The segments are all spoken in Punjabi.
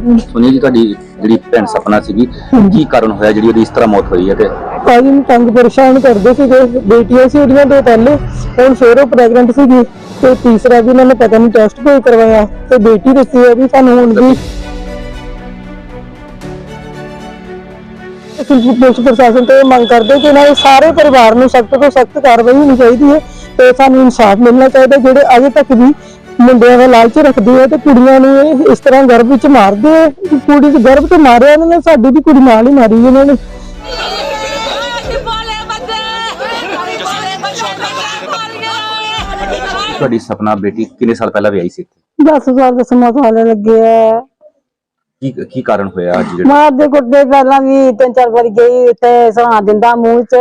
ਸੁਨੀਲ ਜੀ ਤੁਹਾਡੀ ਜਿਹੜੀ ਭੈਣ ਸਪਨਾ ਸੀਗੀ, ਕੀ ਕਾਰਨ ਹੋਇਆ ਜਿਹੜੀ ਉਹਦੀ ਇਸ ਤਰ੍ਹਾਂ ਮੌਤ ਹੋਈ ਹੈ ਤੇ? ਭਾਜੀ ਨੂੰ ਤੰਗ ਪਰੇਸ਼ਾਨ ਕਰਦੇ ਸੀਗੇ, ਬੇਟੀਆਂ ਸੀ ਉਹਦੀਆਂ ਦੋ ਪਹਿਲੇ, ਹੁਣ ਫਿਰ ਉਹ ਪ੍ਰੈਗਨੈਂਟ ਸੀਗੀ ਤੇ ਤੀਸਰਾ ਵੀ ਉਹਨਾਂ ਨੇ ਪਤਾ ਨਹੀਂ ਟੈਸਟ ਕੋਈ ਕਰਵਾਇਆ ਤੇ ਬੇਟੀ ਦੱਸੀ ਹੈ ਵੀ ਸਾਨੂੰ ਹੁਣ ਵੀ ਪੁਲਿਸ ਪ੍ਰਸ਼ਾਸਨ ਤੋਂ ਇਹ ਮੰਗ ਕਰਦੇ ਕਿ ਇਹਨਾਂ ਦੇ ਸਾਰੇ ਪਰਿਵਾਰ ਨੂੰ ਸਖਤ ਤੋਂ ਸਖਤ ਕਾਰਵਾਈ ਹੋਣੀ ਚਾਹੀਦੀ ਹੈ ਤੇ ਸਾਨੂੰ ਇਨਸਾਫ ਮਿਲਣਾ ਚਾਹੀਦਾ, ਜਿਹੜੇ ਅਜੇ ਤੱਕ ਵੀ ਮੁੰਡਿਆਂ ਦਾ ਲਾਲਚ ਰੱਖਦੇ ਆ ਤੇ ਕੁੜੀਆਂ ਨੂੰ ਇਹ ਇਸ ਤਰ੍ਹਾਂ ਗਰਭ ਵਿੱਚ ਮਾਰਦੇ ਆ। ਕੁੜੀ ਦੇ ਗਰਭ ਤੇ ਮਾਰਿਆ ਇਹਨਾਂ ਨੇ ਸਾਡੀ ਵੀ ਕੁੜੀ ਨਾਲ ਹੀ ਮਾਰੀ ਇਹਨਾਂ ਨੇ। ਤੁਹਾਡੀ ਸਪਨਾ ਬੇਟੀ ਕਿੰਨੇ ਸਾਲ ਪਹਿਲਾਂ ਵਿਆਹੀ ਸੀ 10 ਸਾਲ ਦਾ ਸਮਾਂ ਸਾਲੇ ਲੱਗੇ ਆ। ਕੀ ਕੀ ਕਾਰਨ ਹੋਇਆ ਅੱਜ ਜਿਹੜਾ? ਮਾਂ ਦੇ ਗੁੱਡੇ ਪਹਿਲਾਂ ਵੀ ਤਿੰਨ ਚਾਰ ਵਾਰੀ ਗਈ ਤੇ ਸਣਾ ਦਿੰਦਾ ਮੂੰਹ ਚ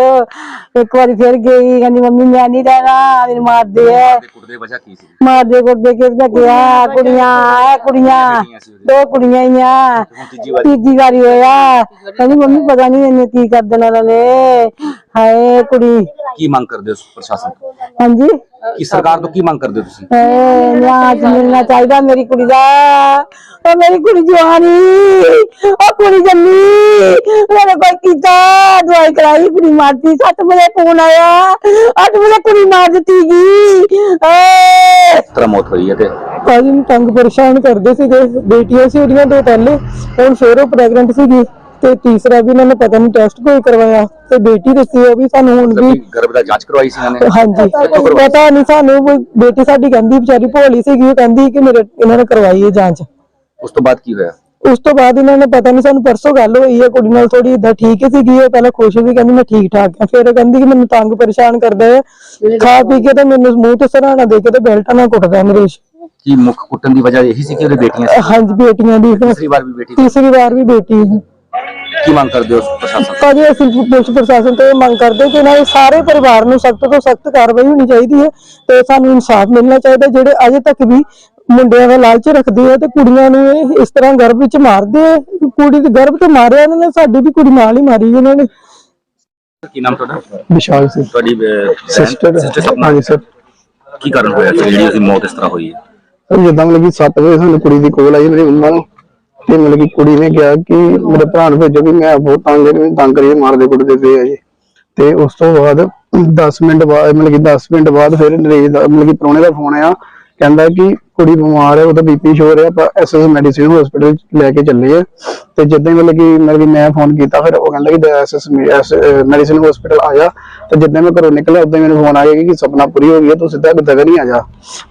ਇੱਕ ਵਾਰੀ ਫਿਰ ਗਈ ਕਹਿੰਦੀ ਮੰਮੀ ਮੈਂ ਨਹੀਂ ਰਹਿਣਾ ਮੈਨੂੰ ਮਾਰਦੇ ਆ। ਦੇ ਕੁੱਟ ਦੇ ਵਜ੍ਹਾ ਕੀ ਸੀ? ਮਾਰਦੇ ਗੁੱਡੇ ਕਿਸ ਦਾ ਗਿਆ ਕੁੜੀਆਂ ਐ ਕੁੜੀਆਂ ਦੋ ਕੁੜੀਆਂ ਹੀ ਆ। ਤੀਜੀ ਵਾਰੀ? ਹੋਇਆ। ਕਹਿੰਦੀ ਮੰਮੀ ਪਤਾ ਨਹੀਂ ਇਹਨੇ ਕੀ ਕਰ ਦੇਣਾ ਇਹਨਾਂ ਨੇ ਹਾਏ ਕੁੜੀ। ਕੀ ਮੰਗ ਕਰਦੇ ਹੋ ਪ੍ਰਸ਼ਾਸਨ ਤੋਂ? ਹਾਂਜੀ। ਕੀ ਸਰਕਾਰ ਤੋਂ ਕੀ ਮੰਗ ਕਰਦੇ ਹੋ ਤੁਸੀਂ? ਏ ਨਿਆਜ ਮਿਲਣਾ ਚਾਹੀਦਾ ਮੇਰੀ ਕੁੜੀ ਦਾ। ਉਹ ਮੇਰੀ ਕੁੜੀ ਜਵਾਨੀ। ਉਹ ਕੁੜੀ ਜੰਮੀ। ਮੇਰੇ ਕੋਈ ਕੀਤਾ ਦਵਾਈ ਕਰਾਈ ਕੁੜੀ ਮਾਰਤੀ। 7 ਵਜੇ ਫੋਨ ਆਇਆ। 8 ਵਜੇ ਕੁੜੀ ਮਾਰ ਦਿੱਤੀ ਗਈ ਏ ਤਰ੍ਹਾਂ ਮੌਤ ਹੋਈ ਹੈ ਤੇ? ਭਾਜੀ ਨੂੰ ਤੰਗ ਪਰੇਸ਼ਾਨ ਕਰਦੇ ਸੀਗੇ। ਬੇਟੀਆਂ ਸੀ ਉਹਦੀਆਂ ਦੋ ਪਹਿਲੇ। ਹੁਣ ਫਿਰ ਉਹ ਪ੍ਰੈਗਨੈਂਟ ਸੀਗੀ। ਤੇ ਤੀਸਰਾ ਵੀ ਉਹਨਾਂ ਨੇ ਪਤਾ ਨਹੀਂ ਟੈਸਟ ਕੋਈ ਕਰਵਾਇਆ ਤੇ ਬੇਟੀ ਦੱਸੀ ਹੈ ਵੀ ਸਾਨੂੰ ਹੁਣ ਵੀ ਮਤਲਬ ਗਰਭ ਦਾ ਜਾਂਚ ਕਰਵਾਈ ਸੀ ਇਹਨਾਂ ਨੇ? ਹਾਂਜੀ। ਪਤਾ ਨਹੀਂ ਸਾਨੂੰ ਵੀ ਬੇਟੀ ਸਾਡੀ ਕਹਿੰਦੀ ਵਿਚਾਰੀ ਭੋਲੀ ਸੀਗੀ ਉਹ ਕਹਿੰਦੀ ਕਿ ਮੇਰੇ ਇਹਨਾਂ ਨੇ ਕਰਵਾਈ ਹੈ ਜਾਂਚ। ਉਸ ਤੋਂ ਬਾਅਦ ਕੀ ਹੋਇਆ? ਉਸ ਤੋਂ ਬਾਅਦ ਇਹਨਾਂ ਨੇ ਪਤਾ ਨਹੀਂ ਸਾਨੂੰ ਪਰਸੋਂ ਗੱਲ ਹੋਈ ਹੈ ਕੁੜੀ ਨਾਲ ਥੋੜੀ ਇਦਾਂ ਠੀਕ ਹੀ ਸੀਗੀ ਉਹ ਪਹਿਲਾਂ ਖੁਸ਼ ਸੀ ਕਹਿੰਦੀ ਮੈਂ ਠੀਕ ਠਾਕ ਹਾਂ ਫਿਰ ਉਹ ਕਹਿੰਦੀ ਕਿ ਮੈਨੂੰ ਤੰਗ ਪਰੇਸ਼ਾਨ ਕਰਦਾ ਹੈ ਖਾ ਪੀ ਕੇ ਤੇ ਮੈਨੂੰ ਮੂੰਹ ਤੇ ਸਰਾਣਾ ਦੇ ਕੇ ਤੇ ਬੈਲਟਾਂ ਨਾਲ ਕੁੱਟਦਾ ਨਰੇਸ਼ ਕੀ ਮੁੱਖ ਕੁੱਟਣ ਦੀ ਵਜ੍ਹਾ ਇਹੀ ਸੀ ਕਿ ਉਹਦੇ ਬੇਟੀਆਂ ਸੀ? ਹਾਂਜੀ ਬੇਟੀਆਂ ਦੀ। ਤੀਸਰੀ ਵਾਰ ਵੀ ਬੇਟੀ ਤੀਸਰੀ ਵਾਰ ਵੀ ਬੇਟੀ ਹੈ ਕੀ ਮੰਗ ਕਰਦੇ ਹੋ ਪ੍ਰਸ਼ਾਸਨ ਤੋਂ? ਭਾਜੀ ਅਸੀਂ ਪੁਲਿਸ ਪ੍ਰਸ਼ਾਸਨ ਤੋਂ ਇਹ ਮੰਗ ਕਰਦੇ ਕਿ ਇਹਨਾਂ ਦੇ ਸਾਰੇ ਪਰਿਵਾਰ ਨੂੰ ਸਖਤ ਤੋਂ ਸਖਤ ਕਾਰਵਾਈ ਹੋਣੀ ਚਾਹੀਦੀ ਹੈ ਤੇ ਸਾਨੂੰ ਇਨਸਾਫ ਮਿਲਣਾ ਚਾਹੀਦਾ ਜਿਹੜੇ ਅਜੇ ਤੱਕ ਵੀ ਮੁੰਡਿਆਂ ਦਾ ਲਾਲਚ ਰੱਖਦੇ ਆ ਤੇ ਕੁੜੀਆਂ ਨੂੰ ਇਹ ਇਸ ਤਰ੍ਹਾਂ ਗਰਭ ਵਿੱਚ ਮਾਰਦੇ ਆ ਕੁੜੀ ਦੇ ਗਰਭ ਤੇ ਮਾਰਿਆ ਇਹਨਾਂ ਨੇ ਸਾਡੀ ਵੀ ਕੁੜੀ ਨਾਲ ਹੀ ਮਾਰੀ ਇਹਨਾਂ ਨੇ। ਕੀ ਨਾਮ ਤੁਹਾਡਾ? ਵਿਸ਼ਾਲ ਸਿੰਘ। ਤੁਹਾਡੀ ਸਿਸਟਰ ਹਾਂਜੀ ਸਰ ਕੀ ਕਾਰਨ ਹੋਇਆ? ਜਿਹੜੀ ਉਹਦੀ ਮੌਤ ਇਸ ਤਰ੍ਹਾਂ ਹੋਈ ਹੈ? ਸਰ ਜਿੱਦਾਂ ਮਤਲਬ ਕਿ 7 ਵਜੇ ਸਾਨੂੰ ਕੁੜੀ ਦੀ ਕੋਲ ਆਈ ਮੇਰੀ ਮੰਮਾ ਨੂੰ ਤੇ ਮਤਲਬ ਕਿ ਕੁੜੀ ਨੇ ਕਿਹਾ ਕਿ ਮੇਰੇ ਭਰਾ ਨੂੰ ਭੇਜੋ ਕਿ ਮੈਂ ਬਹੁਤ ਤੰਗ ਹੈ ਮੈਨੂੰ ਤੰਗ ਕਰੀਏ ਮਾਰਦੇ ਕੁੱਟਦੇ ਪਏ ਆ ਜੀ। ਤੇ ਉਸ ਤੋਂ ਬਾਅਦ 10 ਮਿੰਟ ਬਾਅਦ ਮਤਲਬ ਕਿ 10 ਮਿੰਟ ਬਾਅਦ ਫਿਰ ਨਰੇਸ਼ ਦਾ ਮਤਲਬ ਕਿ ਪ੍ਰਾਹੁਣੇ ਦਾ ਫੋਨ ਆਇਆ ਕਹਿੰਦਾ ਕਿ ਕੁੜੀ ਬਿਮਾਰ ਹੈ ਉਹਦਾ ਬੀਪੀ ਸ਼ੋ ਰਿਹਾ ਆਪਾਂ ਐਸਐਸ ਮੈਡੀਸਿਨ ਹਸਪੀਟਲ ਲੈ ਕੇ ਚੱਲੇ ਆ। ਤੇ ਜਿੱਦਾਂ ਮਤਲਬ ਕਿ ਮਤਲਬ ਕਿ ਮੈਂ ਫੋਨ ਕੀਤਾ ਫਿਰ ਉਹ ਕਹਿੰਦਾ ਕਿ ਐਸਐਸ ਮੈਡੀਸਿਨ ਹਸਪੀਟਲ ਆ ਜਾ। ਤੇ ਜਿੱਦਾਂ ਮੈਂ ਘਰੋਂ ਨਿਕਲਿਆ ਉਦਾਂ ਮੈਨੂੰ ਫੋਨ ਆ ਗਿਆ ਕਿ ਸੁਪਨਾ ਪੂਰੀ ਹੋ ਗਈ ਹੈ ਤੂੰ ਸਿੱਧਾ ਦਗਨ ਹੀ ਆ ਜਾ।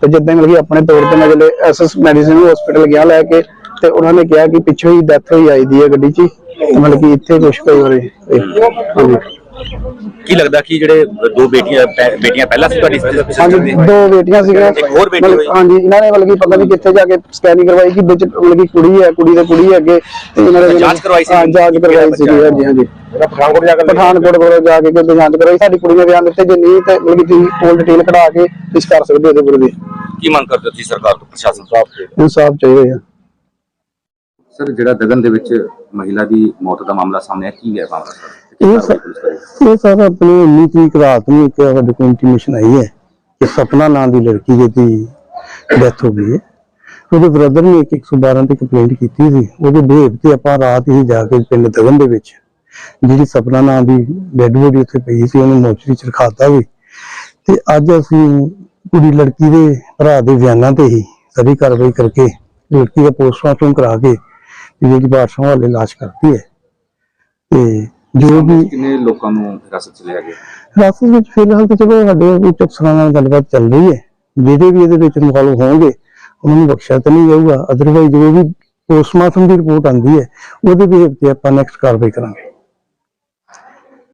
ਤੇ ਜਿੱਦਾਂ ਮਤਲਬ ਕਿ ਆਪਣੇ ਤੌਰ ਤੇ ਮੈਂ ਜਿਹੜੇ ਐਸਐਸ ਮੈਡੀਸਿਨ ਹਸਪੀਟਲ ਗਿਆ ਲੈ ਕੇ ਤੇ ਉਹਨਾਂ ਨੇ ਕਿਹਾ ਕਿ ਪਿੱਛੋਂ ਹੀ ਡੈਥ ਹੋਈ ਆਈ ਦੀ ਹੈ ਗੱਡੀ 'ਚ ਹੀ। ਤੇ ਮਤਲਬ ਕਿ ਇੱਥੇ ਕੁਛ ਕੋਈ ਹੋ ਰਹੀ ਹਾਂਜੀ। ਕੀ ਲੱਗਦਾ ਕਿ ਜਿਹੜੇ ਦੋ ਬੇਟੀਆਂ ਪੈ- ਬੇਟੀਆਂ ਪਹਿਲਾਂ ਸੀ ਤੁਹਾਡੀ ਹਾਂਜੀ ਦੋ ਬੇਟੀਆਂ ਸੀਗੀਆਂ। ਇੱਕ ਹੋਰ ਬੇਟੀ ਮਤਲਬ- ਹੋਈ। ਹਾਂਜੀ ਇਹਨਾਂ ਨੇ ਮਤਲਬ ਕਿ ਪਤਾ ਨਹੀਂ ਕਿੱਥੇ ਜਾ ਕੇ ਸਕੈਨਿੰਗ ਕਰਵਾਈ ਕਿ ਵਿੱਚ ਮਤਲਬ ਕਿ ਕੁੜੀ ਹੈ ਕੁੜੀ ਦੇ ਕੁੜੀ ਹੈ ਅੱਗੇ ਤੇ ਇਹਨਾਂ ਨੇ ਜਾਂਚ ਕਰਵਾਈ ਸੀ? ਹਾਂ ਜਾਂਚ ਕਰਵਾਈ ਸੀ ਕਿਹੜਾ ਹਾਂਜੀ ਹਾਂਜੀ। ਪਠਾਨਕੋਟ ਜਾ ਕੇ ਪਠਾਨਕੋਟ ਕੋਲ ਜਾ ਕੇ ਕੋਈ ਜਾਂਚ ਕਰਵਾਈ। ਸਾਡੀ ਕੁੜੀ ਨੇ ਬਿਆਨ ਦਿੱਤੇ ਜੇ ਨਹੀਂ ਤੇ ਮਤਲਬ ਕਿ ਤੁਸੀਂ ਕੋਲ ਡਿਟੇਲ ਕਢਾ ਕੇ ਤੁਸੀਂ ਕਰ ਸਕਦੇ ਹੋ ਇਹਦੇ ਬਾਰੇ ਕੀ ਮੰਗ ਕਰਦੇ ਹੋ ਤੁਸੀਂ ਸਰਕਾਰ ਤੋਂ ਪ੍ਰਸ਼ਾਸਨ ਤੋਂ? ਇਨਸਾਫ ਚਾਹੀਦਾ ਹੈ। ਸਰ ਜਿਹੜਾ ਦਗਨ ਦੇ ਵਿੱਚ ਮਹਿਲਾ ਦੀ ਮੌਤ ਦਾ ਮਾਮਲਾ ਸਾਹਮਣੇ ਆਇਆ ਕੀ ਹੈ ਮਾਮਲਾ ਸਰ? ਇਹ ਸਰ ਇਹ ਸਰ ਆਪਣੀ 19 ਤਰੀਕ ਰਾਤ ਨੂੰ ਇੱਕ ਸਾਡੇ ਕੋਲ ਇੰਟੀਮੇਸ਼ਨ ਆਈ ਹੈ ਕਿ ਸਪਨਾ ਨਾਂ ਦੀ ਲੜਕੀ ਜਿਹਦੀ ਡੈਥ ਹੋ ਗਈ ਹੈ। ਉਹਦੇ ਬ੍ਰਦਰ ਨੇ ਇੱਕ 112 ਤੇ ਕੰਪਲੇਂਟ ਕੀਤੀ ਸੀ। ਉਹਦੇ ਬੇਹਬ ਤੇ ਆਪਾਂ ਰਾਤ ਹੀ ਜਾ ਕੇ ਪਿੰਡ ਦਗਨ ਦੇ ਵਿੱਚ ਜਿਹੜੀ ਸਪਨਾ ਨਾਂ ਦੀ ਡੈਡ ਬੋਡੀ ਉੱਥੇ ਪਈ ਸੀ ਉਹਨੂੰ ਮੋਚਰੀ ਚ ਰਖਾਤਾ ਵੀ। ਤੇ ਅੱਜ ਅਸੀਂ ਕੁੜੀ ਲੜਕੀ ਦੇ ਭਰਾ ਦੇ ਬਿਆਨਾਂ ਤੇ ਹੀ ਸਾਰੀ ਕਾਰਵਾਈ ਕਰਕੇ ਲੜਕੀ ਦਾ ਪੋਸਟਮਾਰਟਮ ਕਰਾ ਕੇ ਜਿਹੜੀ ਬਾਦਸ਼ਾਹ ਵਾਲੇ ਲਾਸ਼ ਕਰਤੀ ਹੈ। ਤੇ ਜੋ ਵੀ ਕਿੰਨੇ ਲੋਕਾਂ ਨੂੰ ਹਿਰਾਸਤ ਚ ਲਿਆ ਗਿਆ? ਰਾਸਤੇ ਵਿੱਚ ਫਿਲਹਾਲ ਤਾਂ ਚਲੋ ਸਾਡੇ ਉੱਚ ਅਫਸਰਾਂ ਨਾਲ ਗੱਲਬਾਤ ਚੱਲ ਰਹੀ ਹੈ। ਜਿਹੜੇ ਵੀ ਇਹਦੇ ਵਿੱਚ ਇਨਵੋਲਵ ਹੋਣਗੇ ਉਹਨਾਂ ਨੂੰ ਬਖਸ਼ਿਆ ਤਾਂ ਨਹੀਂ ਜਾਊਗਾ। ਅਦਰਵਾਈਜ਼ ਜੋ ਵੀ ਪੋਸਟਮਾਰਟਮ ਦੀ ਰਿਪੋਰਟ ਆਂਦੀ ਹੈ ਉਹਦੇ ਵੀ ਆਪਾਂ ਨੈਕਸਟ ਕਾਰਵਾਈ ਕਰਾਂਗੇ।